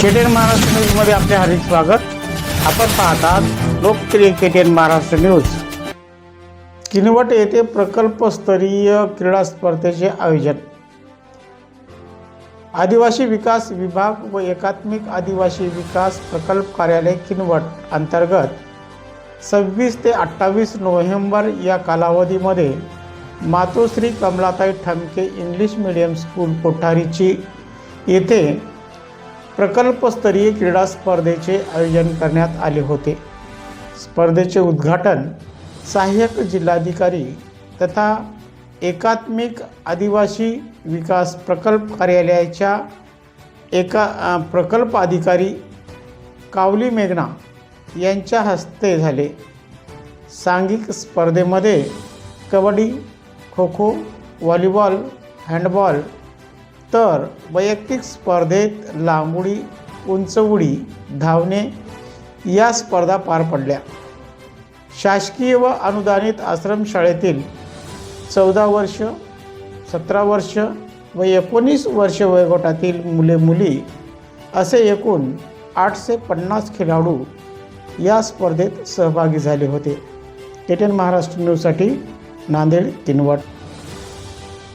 केटेन महाराष्ट्र न्यूजमध्ये आपले हार्दिक स्वागत. आपण पाहतात लोकप्रिय केटेन महाराष्ट्र न्यूज किनवट येथे प्रकल्पस्तरीय क्रीडा स्पर्धेचे आयोजन. आदिवासी विकास विभाग व एकात्मिक आदिवासी विकास प्रकल्प कार्यालय किनवट अंतर्गत सव्वीस ते अठ्ठावीस नोव्हेंबर या कालावधीमध्ये Matoshri Kamalatai Thamke English medium school कोठारीची येथे प्रकल्पस्तरीय क्रीडा स्पर्धेचे आयोजन करण्यात आले होते. स्पर्धेचे उद्घाटन सहाय्यक जिल्हाधिकारी तथा एकात्मिक आदिवासी विकास प्रकल्प कार्यालयाच्या एका प्रकल्प अधिकारी कावली मेघना यांच्या हस्ते झाले. सांघिक स्पर्धेमध्ये कबड्डी खो खो व्हॉलीबॉल हँडबॉल तर वैयक्तिक स्पर्धेत लांबुडी उंचउडी धावणे या स्पर्धा पार पडल्या. शासकीय व अनुदानित आश्रमशाळेतील चौदा वर्ष सतरा वर्ष व एकोणीस वर्ष वयोगटातील मुले मुली असे एकूण आठशे पन्नास खेळाडू या स्पर्धेत सहभागी झाले होते. केटन महाराष्ट्र न्यूजसाठी नांदेड किनवट.